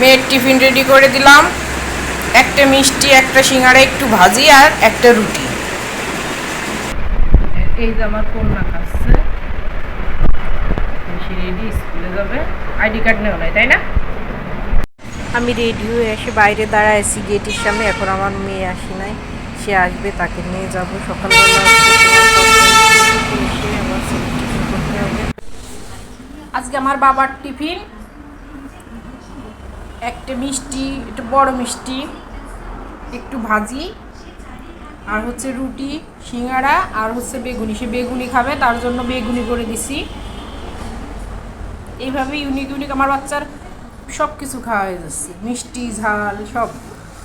মেয়ের tiffin ready করে দিলাম। একটা মিষ্টি একটা সিঙ্গাড়া একটু ভাজি আর একটা রুটি। এই যে আমার কন্যা খাচ্ছে সে রেডি স্কুলে যাবে। আইডি কার্ড নেও নাই তাই না? আমি রেডি হয়ে এসে বাইরে দাঁড়ায় আছি গেটের সামনে। এখন আমার মেয়ে আসি নাই। সে আসবে তাকে নিয়ে যাব। সকালবেলা আজকে আমার বাবার টিফিন। একটা মিষ্টি, একটু বড় মিষ্টি, একটু ভাজি, আর হচ্ছে রুটি সিঙ্গাড়া আর হচ্ছে বেগুনি। সে বেগুনি খাবে, তার জন্য বেগুনি করে দিছি। এইভাবে ইউনিক ইউনিক আমার বাচ্চার সব কিছু খাওয়া হয়ে যাচ্ছে। মিষ্টি, ঝাল, সব।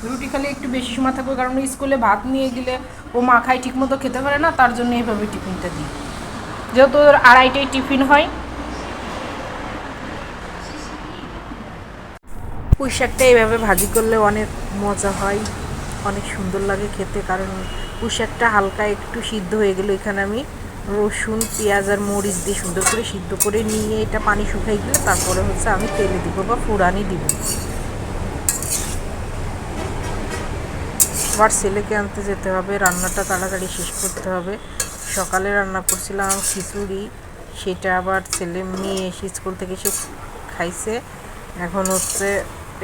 রুটি খেলে একটু বেশি সময় থাকবে, কারণ স্কুলে ভাত নিয়ে গেলে ও মা খায় ঠিক মতো খেতে পারে না, তার জন্য এইভাবে টিফিনটা দিই। যেহেতু ওর আড়াইটায় টিফিন হয় পুঁই শাকটা এইভাবে ভাজি করলে অনেক মজা হয়, অনেক সুন্দর লাগে খেতে। কারণ পুঁই শাকটা হালকা একটু সিদ্ধ হয়ে গেলে এখানে আমি রসুন, পেঁয়াজ আর মরিচ দিয়ে সুন্দর করে সিদ্ধ করে নিয়ে এটা পানি শুকাই গেলে তারপরে হচ্ছে আমি তেলে দিব বা ফুরানি দিব। আবার ছেলেকে আনতে যেতে হবে, রান্নাটা তাড়াতাড়ি শেষ করতে হবে। সকালে রান্না করছিলাম খিচুড়ি, সেটা আবার ছেলে মেয়ে এসে স্কুল থেকে এসে খাইছে। এখন হচ্ছে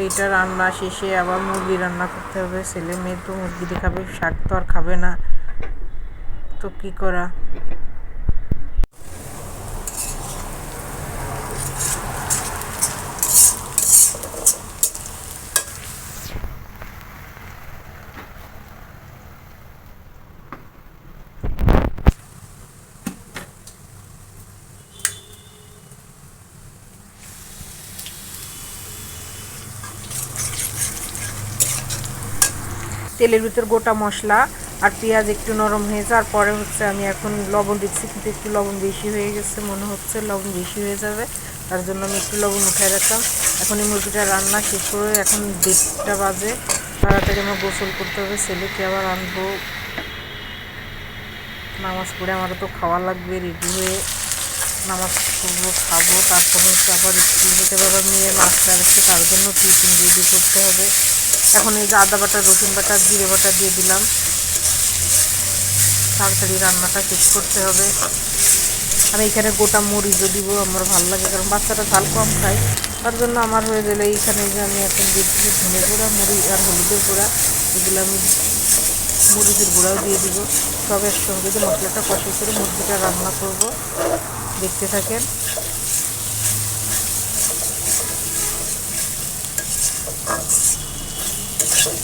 এইটা রান্না শেষে আবার মুরগি রান্না করতে হবে। ছেলে মেয়ে তো মুরগি দেখাবে খাবে, শাক তো আর খাবে না। তো কি করা? তেলের ভিতর গোটা মশলা আর পেঁয়াজ একটু নরম হয়ে যাওয়ার পরে হচ্ছে আমি এখন লবণ দিচ্ছি, কিন্তু একটু লবণ বেশি হয়ে গেছে, মনে হচ্ছে লবণ বেশি হয়ে যাবে, তার জন্য আমি একটু লবণ উঠায় রাখলাম। এখন এই মুরগিটা রান্না শেষ করে এখন দেড়টা বাজে, তাড়াতাড়ি আমার গোসল করতে হবে, ছেলেকে আবার আনব। নামাজ পড়ে আমারও তো খাওয়া লাগবে রেডি হয়ে নামাজ পড়ব, খাব, তারপরে হচ্ছে আবার স্কুল যেতে আবার মেয়ে মাস্টার আছে, তার জন্য টিফিন রেডি করতে হবে। এখন এই যে আদা বাটা, রসুন বাটা, জিরে বাটা দিয়ে দিলাম। তাড়াতাড়ি রান্নাটা শেষ করতে হবে। আমি এখানে গোটা মরিচও দিব, আমার ভালো লাগে, কারণ বাচ্চাটা ঝাল কম খায়। তার জন্য আমার হয়ে গেলে এইখানে যে আমি এখন দিচ্ছি ধনে গুঁড়া মরিচ আর হলুদের গুঁড়া। এগুলো আমি মরিচের গুঁড়াও দিয়ে দিব। সব একসঙ্গে যে মশলাটা কষে করে মুরগিটা রান্না করব। দেখতে থাকেন। আমি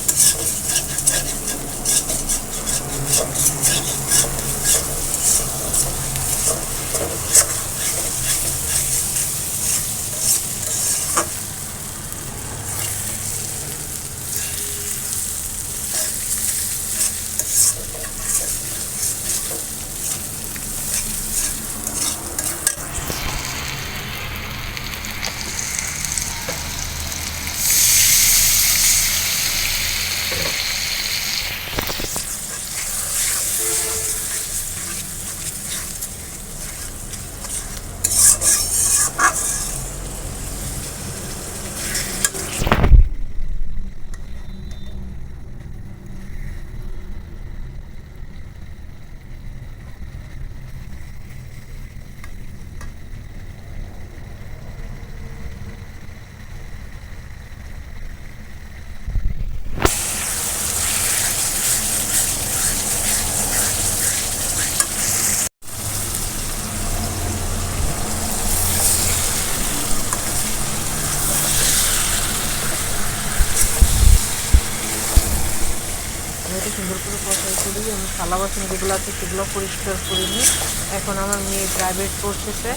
এটা সুন্দর করে পছন্দ করি আমি থালা বাসন যেগুলো আছে সেগুলো পরিষ্কার করিনি এখন আমার মেয়ে প্রাইভেট পড়তেছে।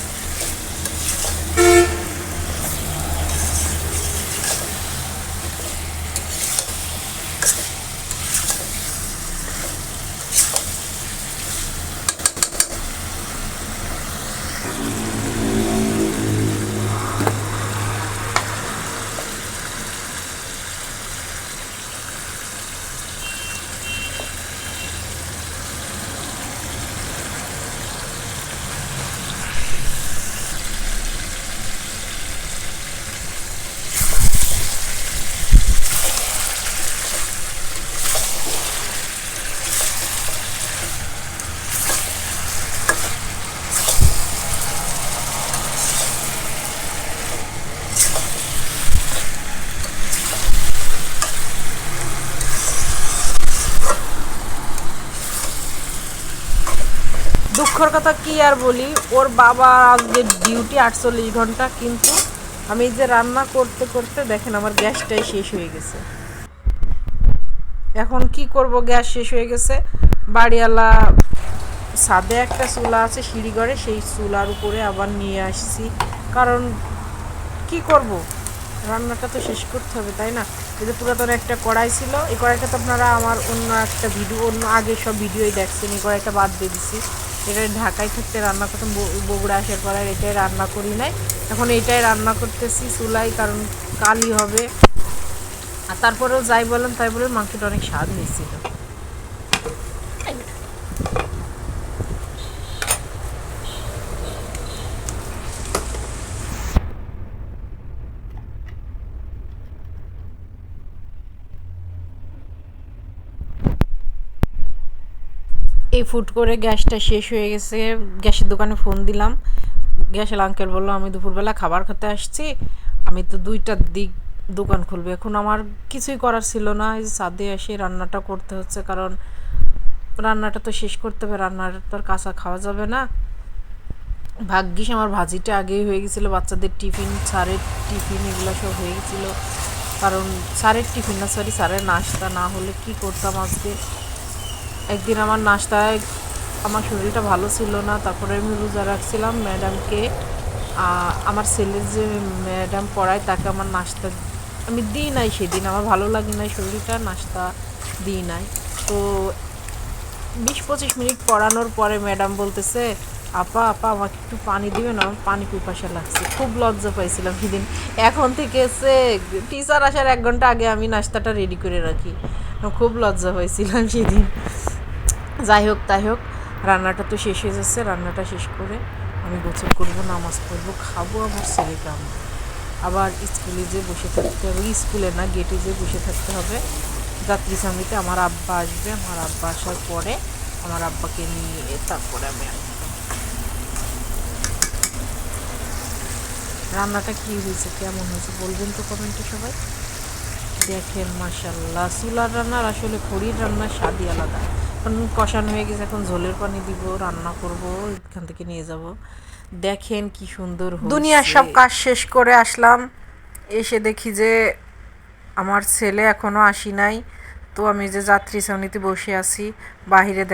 দুঃখের কথা কি আর বলি? ওর বাবা আজকে ডিউটি আটচল্লিশ ঘণ্টা, কিন্তু আমি যে রান্না করতে করতে দেখেন আমার গ্যাসটাই শেষ হয়ে গেছে। এখন কি করব? গ্যাস শেষ হয়ে গেছে। বাড়িওয়ালা ছাদে একটা চুলা আছে সিঁড়িঘরে সেই চুলার উপরে আবার নিয়ে আসছি। কারণ কি করব? রান্নাটা তো শেষ করতে হবে, তাই না? এই যে পুরাতন একটা কড়াই ছিল, এই কড়াইটা তো আপনারা আমার অন্য একটা ভিডিও, অন্য আগে সব ভিডিওই দেখছেন, এই কড়াইটা বাদ দিয়ে দিছি। এটা ঢাকায় থাকতে রান্না করতাম বগুড়া আসার পর আর এটাই রান্না করি নাই। এখন এটাই রান্না করতেছি চুলাই কারণ কালি হবে। আর তারপরেও যাই বললাম তাই বলে মাংসটা অনেক স্বাদ নিয়েছিল এই ফুট করে গ্যাসটা শেষ হয়ে গেছে। গ্যাসের দোকানে ফোন দিলাম। গ্যাসের আঙ্কেল বলল, আমি দুপুরবেলা খাবার খেতে আসছি। আমি তো দুইটার দিক দোকান খুলবে। এখন আমার কিছুই করার ছিল না। এই ছাদে এসে রান্নাটা করতে হচ্ছে। কারণ রান্নাটা তো শেষ করতে হবে। রান্নাটা তো আর কাঁচা খাওয়া যাবে না। ভাগ্যিস আমার ভাজিটা আগেই হয়ে গেছিল। বাচ্চাদের টিফিন, স্যারের টিফিন এগুলো সব হয়ে গেছিল। কারণ স্যারের টিফিন না সরি স্যারের নাস্তা না হলে কি করতাম আজকে? একদিন আমার নাস্তায় আমার শরীরটা ভালো ছিল না, তারপরে আমি রোজা রাখছিলাম ম্যাডামকে। আমার ছেলের যে ম্যাডাম পড়ায় তাকে আমার নাস্তা আমি দিই নাই সেদিন, আমার ভালো লাগে নাই শরীরটা, নাস্তা দিই নাই। তো বিশ পঁচিশ মিনিট পড়ানোর পরে ম্যাডাম বলতেছে, আপা আপা, আমাকে একটু পানি দিবেন, আমার পানি পিপাসা লাগছে। খুব লজ্জা পাইছিলাম সেদিন। এখন থেকে এসে টিচার আসার এক ঘণ্টা আগে আমি নাস্তাটা রেডি করে রাখি। খুব লজ্জা পাইছিলাম সেদিন। যাই হোক, তাই হোক, রান্নাটা তো শেষ হয়ে যাচ্ছে, রান্নাটা শেষ করে আমি গোসল করব, নামাজ পড়ব, খাব আমার ছেলেকে আমি। আবার স্কুলে যে বসে থাকতে হবে, স্কুলে না, গেটে যে বসে থাকতে হবে, যাত্রী সামনেতে আমার আব্বা আসবে, আমার আব্বা আসার পরে আমার আব্বাকে নিয়ে তারপরে আমি রান্নাটা কী হয়েছে, কেমন হয়েছে বলবেন তো কমেন্টে সবাই। দেখেন মাসাল্লাহ চুলার রান্নার আসলে খড়ির রান্নার স্বাদই আলাদা। এখন কষানো হয়ে গেছে, এখন ঝোলের পানি দিব, রান্না করব, এখান থেকে নিয়ে যাব। দেখেন কি সুন্দর দুনিয়ার সব কাজ শেষ করে আসলাম। এসে দেখি যে আমার ছেলে এখনও আসি নাই। তো আমি যে যাত্রী শ্রেণীতে বসে আছি, বাহিরে দেখ